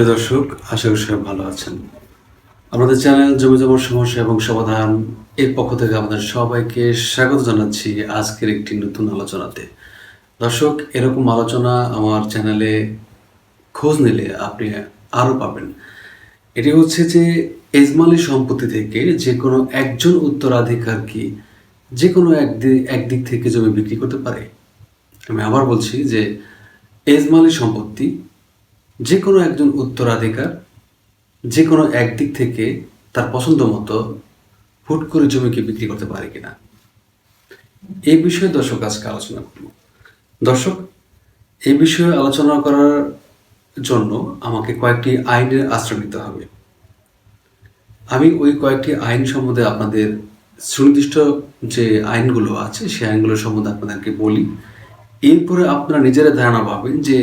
প্রিয় দর্শক, আশা করি সবাই ভালো আছেন। আমাদের চ্যানেল জমি জমার সমস্যা এবং সমাধান এর পক্ষ থেকে আমাদের সবাইকে স্বাগত জানাচ্ছি আজকের একটি নতুন আলোচনাতে। দর্শক, এরকম আলোচনা আমার চ্যানেলে খোঁজ নিলে আপনি আরও পাবেন। এটি হচ্ছে যে এজমালি সম্পত্তি থেকে যে কোনো একজন উত্তরাধিকার কি যে কোনো একদিক থেকে জমি বিক্রি করতে পারে? আমি আবার বলছি যে এজমালি সম্পত্তি যে কোনো একজন উত্তরাধিকার যে কোনো একদিক থেকে তার পছন্দ মতো হুট করে জমিকে বিক্রি করতে পারে কিনা। এই বিষয়ে দর্শক আজকে আলোচনা করব। দর্শক এই বিষয়ে আলোচনা করার জন্য আমাকে কয়েকটি আইনের আশ্রয় নিতে হবে। আমি ওই কয়েকটি আইন সম্বন্ধে আপনাদের সুনির্দিষ্ট যে আইনগুলো আছে, সেই আইনগুলো সম্বন্ধে আপনাদেরকে বলি। এরপরে আপনারা নিজেরা ধারণা পাবেন যে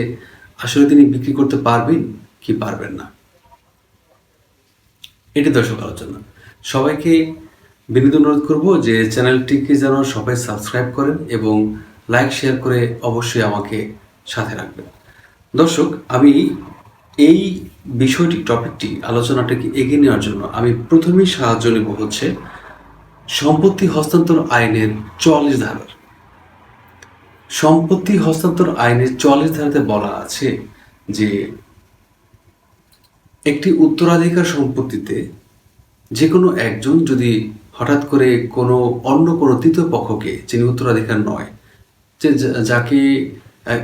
আসলে তিনি বিক্রি করতে পারবেন কি পারবেন না। এটি দর্শক আলোচনা। সবাইকে বিনীত অনুরোধ করব যে চ্যানেলটিকে যেন সবাই সাবস্ক্রাইব করেন এবং লাইক, শেয়ার করে অবশ্যই আমাকে সাথে রাখবেন। দর্শক, আমি এই বিষয়টি, টপিকটি, আলোচনাটাকে এগিয়ে নেওয়ার জন্য আমি প্রথমেই সাহায্য নেব হচ্ছে সম্পত্তি হস্তান্তর আইনের চল্লিশ ধারার। সম্পত্তি হস্তান্তর আইনের চল্লিশ ধারাতে বলা আছে যে একটি উত্তরাধিকার সম্পত্তিতে যে কোনো একজন যদি হঠাৎ করে কোনো অন্য কোনো তৃতীয় পক্ষকে, যিনি উত্তরাধিকার নয়, যে যাকে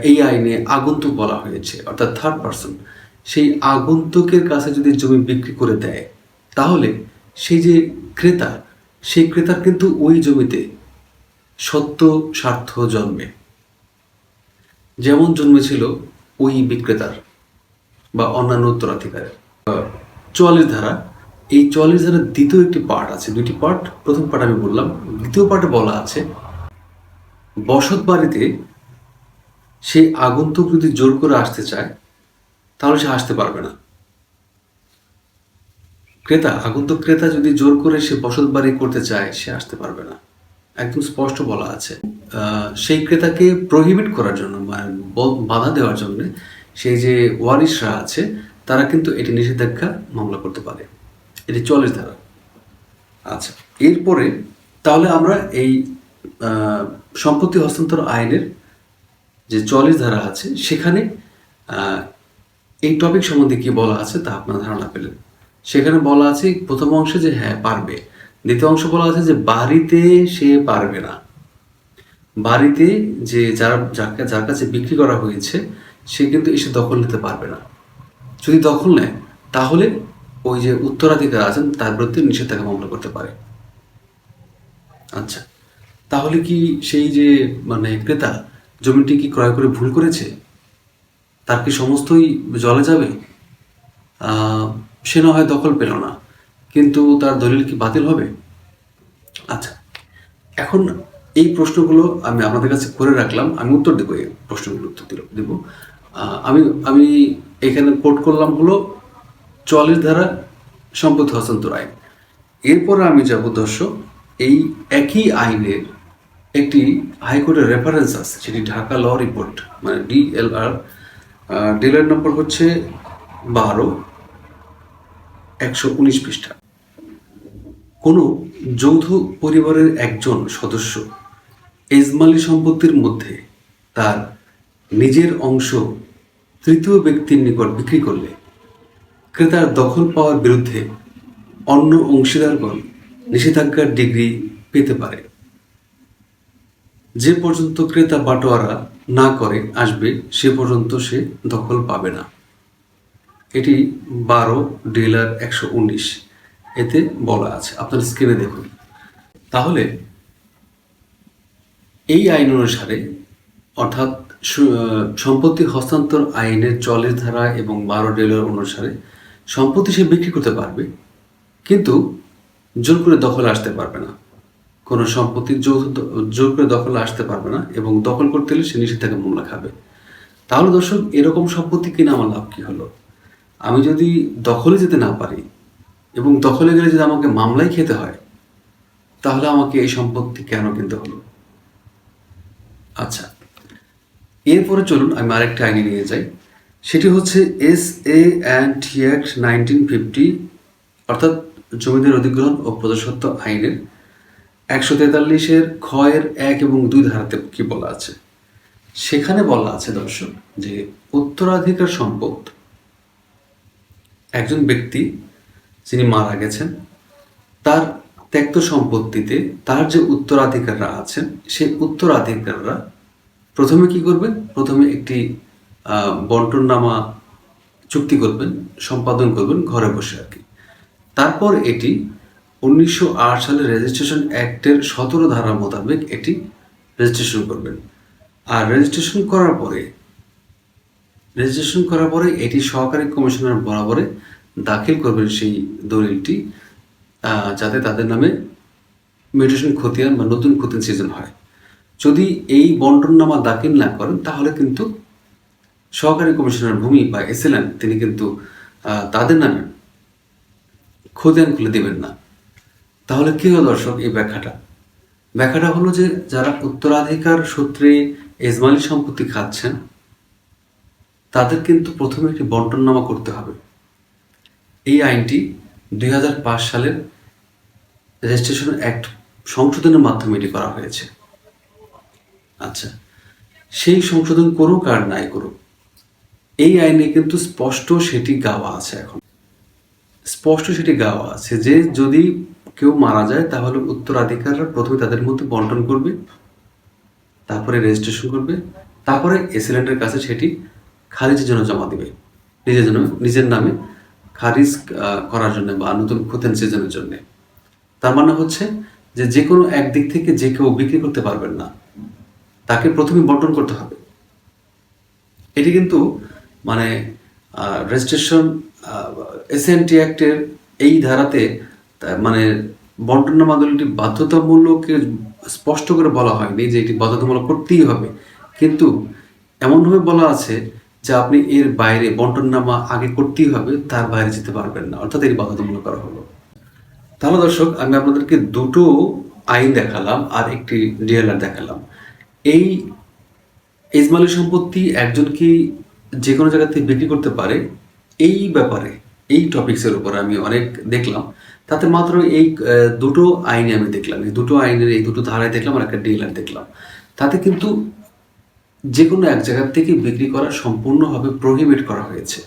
এই আইনে আগন্তুক বলা হয়েছে, অর্থাৎ থার্ড পার্সন সেই আগন্তুকের কাছে যদি জমি বিক্রি করে দেয়, তাহলে সেই যে ক্রেতা, সেই ক্রেতার কিন্তু ওই জমিতে সত্য স্বার্থ জন্মে। যেমন জন্মেছিল ওই বিক্রেতার বা অন্যান্য উত্তরাধিকারের। চুয়াল্লিশ ধারা, এই চুয়াল্লিশ ধারার দ্বিতীয় একটি পার্ট আছে, দুইটি পার্ট প্রথম পার্ট আমি বললাম, দ্বিতীয় পার্টে বলা আছে, বসত বাড়িতে সে আগন্তুক যদি জোর করে আসতে চায়, তাহলে সে আসতে পারবে না। ক্রেতা, আগন্তুক ক্রেতা যদি জোর করে সে বসত বাড়ি করতে চায়, সে আসতে পারবে না। একদম স্পষ্ট বলা আছে। সেই ক্রেতাকে প্রহিবিট করার জন্য বাধা দেওয়ার জন্য সেই যে ওয়ারিশরা আছে, তারা কিন্তু এটি নিষেধাজ্ঞা মামলা করতে পারে। এটি চল্লিশ ধারা। আচ্ছা এরপরে তাহলে আমরা এই সম্পত্তি হস্তান্তর আইনের যে চল্লিশ ধারা আছে, সেখানে এই টপিক সম্বন্ধে কি বলা আছে তা আপনার ধারণা পেলেন। সেখানে বলা আছে প্রথম অংশে যে হ্যাঁ পারবে। দ্বিতীয় অংশ বলা আছে যে বাড়িতে সে পারবে না। বাড়িতে যে যারা, যাকে, যার কাছে বিক্রি করা হয়েছে, সে কিন্তু এসে দখল নিতে পারবে না। যদি দখল নেয়, তাহলে ওই যে উত্তরাধিকার আছেন, তার বিরুদ্ধে নিষেধাজ্ঞা মামলা করতে পারে। আচ্ছা তাহলে কি সেই যে মানে ক্রেতা জমিটি কি ক্রয় করে ভুল করেছে? তার কি সমস্তই জলে যাবে? সে না হয় দখল পেল না। কিন্তু তার দলিল কি বাতিল হবে? আচ্ছা এখন এই প্রশ্নগুলো আমি আপনাদের কাছে করে রাখলাম। আমি উত্তর দেবো এই প্রশ্নগুলো উত্তর দিল দেব। আমি আমি এখানে কোট করলাম হলো চল্লিশ ধারা সম্পত্তি হস্তান্তর আইন। এরপরে আমি যাব দর্শক, এই একই আইনের একটি হাইকোর্টের রেফারেন্স আছে, সেটি ঢাকা ল রিপোর্ট মানে ডিএলআর ডিলার নম্বর হচ্ছে বারো, একশো উনিশ পৃষ্ঠা। কোনো যৌথ পরিবারের একজন সদস্য এজমালি সম্পত্তির মধ্যে তার নিজের অংশ তৃতীয় ব্যক্তির নিকট বিক্রি করলে ক্রেতার দখল পাওয়ার বিরুদ্ধে অন্য অংশীদারগণ নিষেধাজ্ঞার ডিগ্রি পেতে পারে। যে পর্যন্ত ক্রেতা বাটোয়ারা না করে আসবে, সে পর্যন্ত সে দখল পাবে না। এটি বারো ডিলার একশো উনিশ। এতে বলা আছে। আপনার স্ক্রিনে দেখুন। তাহলে এই আইন অনুসারে, অর্থাৎ সম্পত্তি হস্তান্তর আইনের চল্লিশ ধারা এবং বারো ডিলার অনুসারে সম্পত্তি সে বিক্রি করতে পারবে, কিন্তু জোর করে দখলে আসতে পারবে না। কোনো সম্পত্তি জোর করে দখলে আসতে পারবে না এবং দখল করতে হলে সে নিষেধাজ্ঞা মামলা খাবে। তাহলে দর্শক, এরকম সম্পত্তি কিনে আমার লাভ কি হলো? আমি যদি দখলে যেতে না পারি এবং দখলে গেলে যদি আমাকে মামলাই খেতে হয়, তাহলে আমাকে এই সম্পত্তি কেন কিনতে হলো আচ্ছা এরপরে চলুন আমি আরেকটা আইনে নিয়ে যাই। সেটি হচ্ছে S A and act nineteen fifty অর্থাৎ জমিদের অধিগ্রহণ ও প্রজাস্বত্ব আইনের একশো তেতাল্লিশের ক্ষয়ের এক এবং দুই ধারাতে কি বলা আছে? সেখানে বলা আছে, দর্শক, যে উত্তরাধিকার সম্পদ একজন ব্যক্তি যিনি মারা গেছেন তার ত্যক্ত সম্পত্তিতে তার যে উত্তরাধিকাররা আছেন সেই উত্তরাধিকাররা প্রথমে কি করবেন? প্রথমে একটি আহ, বন্টননামা চুক্তি করবেন সম্পাদন করবেন ঘরে বসে আর কি। তারপর এটি উনিশশো আট সালের রেজিস্ট্রেশন অ্যাক্টের সতেরো ধারা মোতাবেক এটি রেজিস্ট্রেশন করবেন। আর রেজিস্ট্রেশন করার পরে রেজিস্ট্রেশন করার পরে এটি সহকারী কমিশনার বরাবরে দাখিল করবেন সেই দলিলটি যাতে তাদের নামে মিউটেশন খতিয়ান বা নতুন খতিয়ান সিজন হয়। যদি এই বন্টননামা দাখিল না করেন, তাহলে কিন্তু সহকারী কমিশনার ভূমি বা এসএলএন তিনি কিন্তু তাদের নামে খতিয়ান খুলে দেবেন না। তাহলে কি হলো দর্শক এই ব্যাখ্যাটা? ব্যাখ্যাটা হলো যে যারা উত্তরাধিকার সূত্রে এজমালি সম্পত্তি খাচ্ছেন, তাদের কিন্তু প্রথমে একটি বন্টননামা করতে হবে। এই আইনটি দুই হাজার পাঁচ সালের রেজিস্ট্রেশন অ্যাক্ট সংশোধনের মাধ্যমে এটি করা হয়েছে। আচ্ছা সেই সংশোধন করুক আর নাই করুক, এই আইনে কিন্তু স্পষ্ট সেটি গাওয়া আছে এখন। স্পষ্ট সেটি গাওয়া আছে যে যদি কেউ মারা যায়, তাহলে উত্তরাধিকাররা প্রথমে তাদের মধ্যে বন্টন করবে, তারপরে রেজিস্ট্রেশন করবে, তারপরে এসিলেন্টের কাছে সেটি খারিজের জন্য জমা দিবে। নিজের জন্য, নিজের নামে খারিজ করার জন্য বা নতুন খতিয়ান সিজনের জন্য। তার মানে হচ্ছে যে যে কোনো একদিক থেকে যে কেউ বিক্রি করতে পারবেন না, তাকে প্রথমে বন্টন করতে হবে। এটি কিন্তু মানে রেজিস্ট্রেশন এসএনটি অ্যাক্টের এই ধারাতে মানে বন্টননামা দলটি বাধ্যতামূলক স্পষ্ট করে বলা হয়নি যে এটি বাধ্যতামূলক করতেই হবে। কিন্তু এমনভাবে বলা আছে যে আপনি এর বাইরে বন্টননামা আগে করতেই হবে, তার বাইরে যেতে পারবেন না। অর্থাৎ এটি বাধ্যতামূলক করা হলো। তাহলে দর্শক, আমি আপনাদেরকে দুটো আইন দেখালাম আর একটি ডিএলআর দেখালাম। এই ইজমালি সম্পত্তি একজন কি যে কোনো জায়গা থেকে বিক্রি করতে পারে, এই ব্যাপারে, এই টপিক্সের উপর আমি অনেক দেখলাম। তাতে মাত্র এই দুটো আইনে আমি দেখলাম। এই দুটো আইনের, এই দুটো ধারায় দেখলাম আর একটা ডিএলআর দেখলাম। তাতে কিন্তু যে কোনো এক জায়গার থেকে বিক্রি করা সম্পূর্ণভাবে প্রহিবিট করা হয়েছে।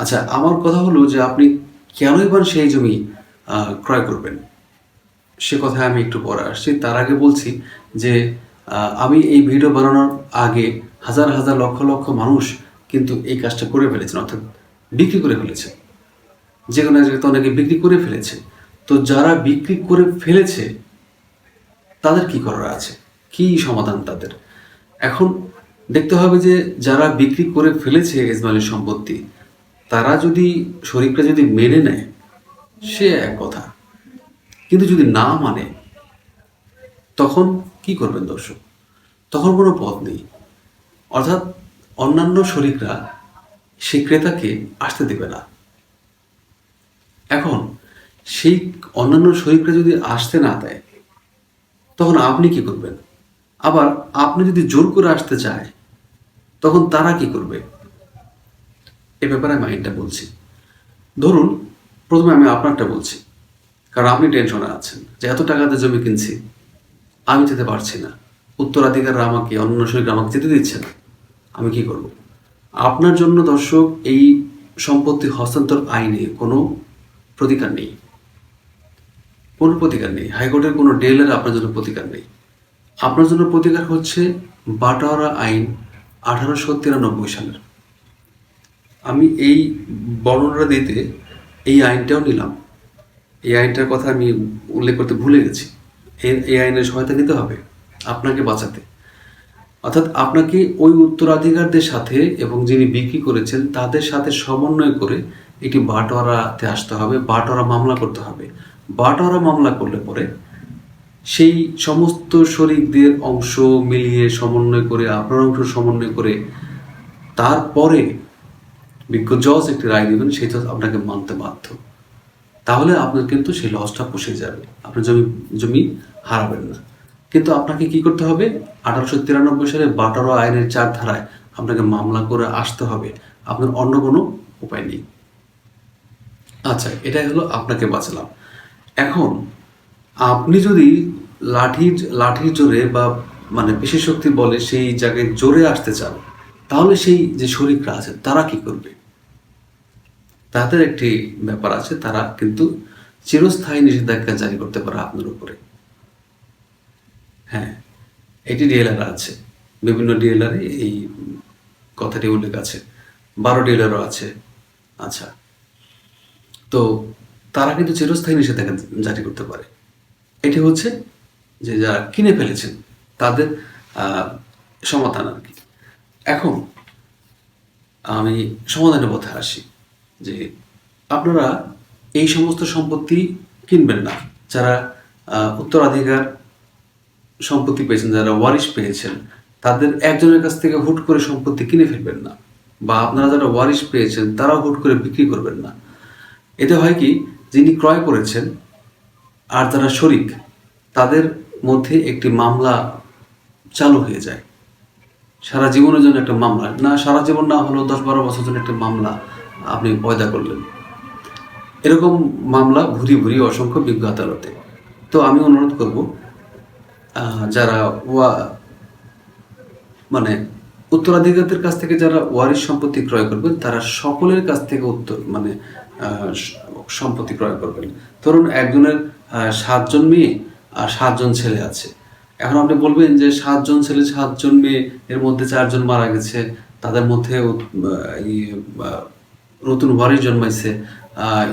আচ্ছা আমার কথা হলো যে আপনি কেনই বা সেই জমি ক্রয় করবেন? সে কথায় আমি একটু পরে আসছি। তার আগে বলছি যে আমি এই ভিডিও বানানোর আগে হাজার হাজার লক্ষ লক্ষ মানুষ কিন্তু এই কাজটা করে ফেলেছেন, অর্থাৎ বিক্রি করে ফেলেছে। যে কোনো এক জায়গাতে অনেকে বিক্রি করে ফেলেছে। তো যারা বিক্রি করে ফেলেছে, তাদের কি করার আছে? কি সমাধান তাদের? এখন দেখতে হবে যে যারা বিক্রি করে ফেলেছে ইসমাইলের সম্পত্তি, তারা যদি শরীরটা যদি মেনে নেয়, সে এক কথা। কিন্তু যদি না মানে তখন কি করবেন দর্শক? তখন কোনো পথ নেই। অর্থাৎ অন্যান্য শরিকরা সেই ক্রেতাকে আসতে দেবে না। এখন সেই অন্যান্য শরিকরা যদি আসতে না দেয়, তখন আপনি কি করবেন? আবার আপনি যদি জোর করে আসতে চায়, তখন তারা কি করবে? এ ব্যাপারে আমি আইনটা বলছি। ধরুন, প্রথমে আমি আপনারটা বলছি, কারণ আপনি টেনশনে আছেন যে এত টাকাতে জমি কিনছি, আমি যেতে পারছি না। উত্তরাধিকাররা আমাকে অন্য শরীর আমাকে যেতে দিচ্ছে না। আমি কি করব? আপনার জন্য দর্শক, এই সম্পত্তি হস্তান্তর আইনে কোনো প্রতিকার নেই। কোনো প্রতিকার নেই। হাইকোর্টের কোনো ডেলের আপনার জন্য প্রতিকার নেই। আপনার জন্য প্রতিকার হচ্ছে বাটোয়ারা আইন আঠারোশো তিরানব্বই সালের। আমি এই বর্ণনা দিতে এই আইনটাও নিলাম। এই আইনটার কথা আমি উল্লেখ করতে ভুলে গেছি। এই আইনের সহায়তা নিতে হবে আপনাকে বাঁচাতে। অর্থাৎ আপনাকে ওই উত্তরাধিকারদের সাথে এবং যিনি বিক্রি করেছেন তাদের সাথে সমন্বয় করে একটি বাটোয়ারাতে আসতে হবে, বাটোয়ারা মামলা করতে হবে। বাটোয়ারা মামলা করলে পরে সেই সমস্ত শরিকদের অংশ মিলিয়ে সমন্বয় করে, আপনার অংশ সমন্বয় করে, তারপরে বিজ্ঞ জজ একটি রায় দিবেন সেই জজ আপনাকে মানতে বাধ্য। তাহলে আপনার কিন্তু সেই লসটা পুষে যাবে। আপনার জমি জমি হারাবেন না। কিন্তু আপনাকে কি করতে হবে? আঠারোশো তিরানব্বই সালে বাটারো আইনের চার ধারায় আপনাকে মামলা করে আসতে হবে। আপনার অন্য কোনো উপায় নেই। আচ্ছা এটাই হলো আপনাকে বাঁচালাম। এখন আপনি যদি লাঠির লাঠির জোরে বা মানে পেশি শক্তি বলে সেই জায়গায় জোরে আসতে চান, তাহলে সেই যে শরীররা আছে, তারা কি করবে? তাদের একটি ব্যাপার আছে, তারা কিন্তু চিরস্থায়ী নিষেধাজ্ঞা জারি করতে পারে আপনার উপরে। হ্যাঁ এটি ডিএলআর আছে, বিভিন্ন ডিএলআরে এই কথাটি উল্লেখ আছে, বারো ডিএলআরও আছে আচ্ছা। তো তারা কিন্তু চিরস্থায়ী নিষেধাজ্ঞা জারি করতে পারে। এটি হচ্ছে যে যারা কিনে ফেলেছেন, তাদের সমাধান আর কি। এখন আমি সমাধানের পথে আসি, যে আপনারা এই সমস্ত সম্পত্তি কিনবেন না। যারা উত্তরাধিকার সম্পত্তি পেয়েছেন, যারা ওয়ারিশ পেয়েছেন, তাদের একজনের কাছ থেকে হুট করে সম্পত্তি কিনে ফেলবেন না। বা আপনারা যারা ওয়ারিশ পেয়েছেন, তারাও হুট করে বিক্রি করবেন না। এতে হয় কি, যিনি ক্রয় করেছেন আর যারা শরিক, তাদের মধ্যে একটি মামলা চালু হয়ে যায়। সারা জীবনের জন্য একটা মামলা। না, সারা জীবন না হলেও দশ বারো বছর জন্য একটা মামলা আপনি পয়দা করলেন। এরকম মামলা ভুরি ভুরি অসংখ্য বিজ্ঞ আদালতে। তো আমি অনুরোধ করব যারা ওয়া মানে উত্তরাধিকারদের কাছ থেকে যারা ওয়ারিশ সম্পত্তি ক্রয় করবেন, তারা সকলের কাছ থেকে উত্তর মানে সম্পত্তি ক্রয় করবেন। ধরুন একজনের সাতজন মেয়ে আর সাতজন ছেলে আছে। এখন আপনি বলবেন যে সাতজন ছেলে, সাতজন মেয়ে, এর মধ্যে চারজন মারা গেছে, তাদের মধ্যে নতুন ওয়ারিশ জন্মাইছে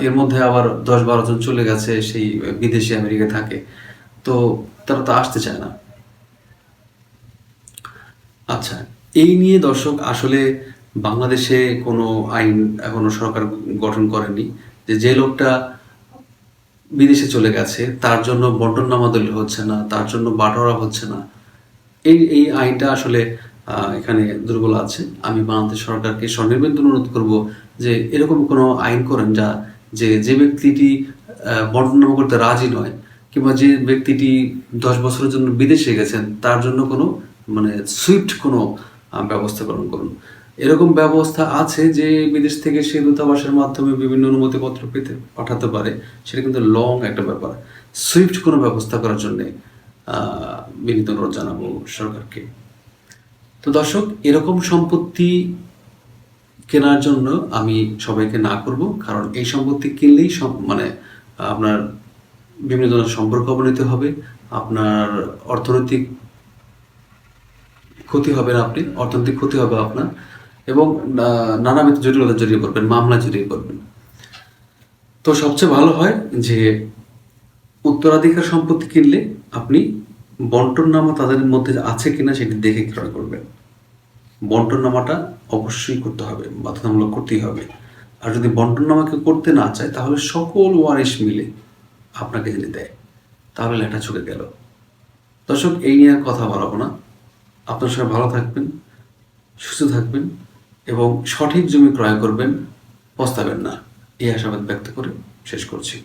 এর মধ্যে আবার দশ বারো জন চলে গেছে, সেই বিদেশি আমেরিকায় থাকে, তো তারা তো আসতে চায় না। আচ্ছা এই নিয়ে দর্শক আসলে বাংলাদেশে কোনো আইন এখনও সরকার গঠন করেনি। যে যে লোকটা বিদেশে চলে গেছে তার জন্য বন্টননামা দলিল হচ্ছে না তার জন্য বাটোয়ারা হচ্ছে না। এই এই আইনটা আসলে এখানে দুর্বল আছে। আমি বাংলাদেশ সরকারকে স্বনির্বেদ অনুরোধ করব যে এরকম কোনো আইন করেন যা যে যে ব্যক্তিটি আহ, বন্টননামা করতে রাজি নয় কিংবা যে ব্যক্তিটি দশ বছরের জন্য বিদেশে গেছেন তার জন্য কোনো মানে সুইফট কোনো ব্যবস্থা গ্রহণ করুন। এরকম ব্যবস্থা আছে যে বিদেশ থেকে সে দূতাবাসের মাধ্যমে বিভিন্ন অনুমতিপত্র পেতে পাঠাতে পারে, সেটা কিন্তু লং একটা ব্যাপার। সুইফট কোনো ব্যবস্থা করার জন্যে বিনীত অনুরোধ জানাব সরকারকে। তো দর্শক, এরকম সম্পত্তি কেনার জন্য আমি সবাইকে না করব, কারণ এই সম্পত্তি কিনলেই সব- মানে আপনার বিভিন্ন ধরনের সম্পর্ক অবনতি হবে, আপনার অর্থনৈতিক ক্ষতি হবে না আপনি, অর্থনৈতিক ক্ষতি হবে আপনার এবং নানাবিধ জটিলতা জড়িয়ে পড়বেন মামলা জড়িয়ে পড়বেন তো সবচেয়ে ভালো হয় যে, উত্তরাধিকার সম্পত্তি কিনলে আপনি বন্টন নামা তাদের মধ্যে আছে কিনা সেটি দেখে ক্রয় করবেন। বন্টন নামাটা অবশ্যই করতে হবে, বাধ্যতামূলক করতেই হবে। আর যদি বন্টন নামাকে করতে না চায়, তাহলে সকল ওয়ারিশ মিলে আপনাকে যদি দেয়। তাহলে লেটা চুকে গেল। দর্শক, এই নিয়ে আর কথা বাড়াবো না। আপনার সবাই ভালো থাকবেন, সুস্থ থাকবেন। এবং সঠিক জমি ক্রয় করবেন পস্তাবেন না। এই আশাবাদ ব্যক্ত করে শেষ করছি।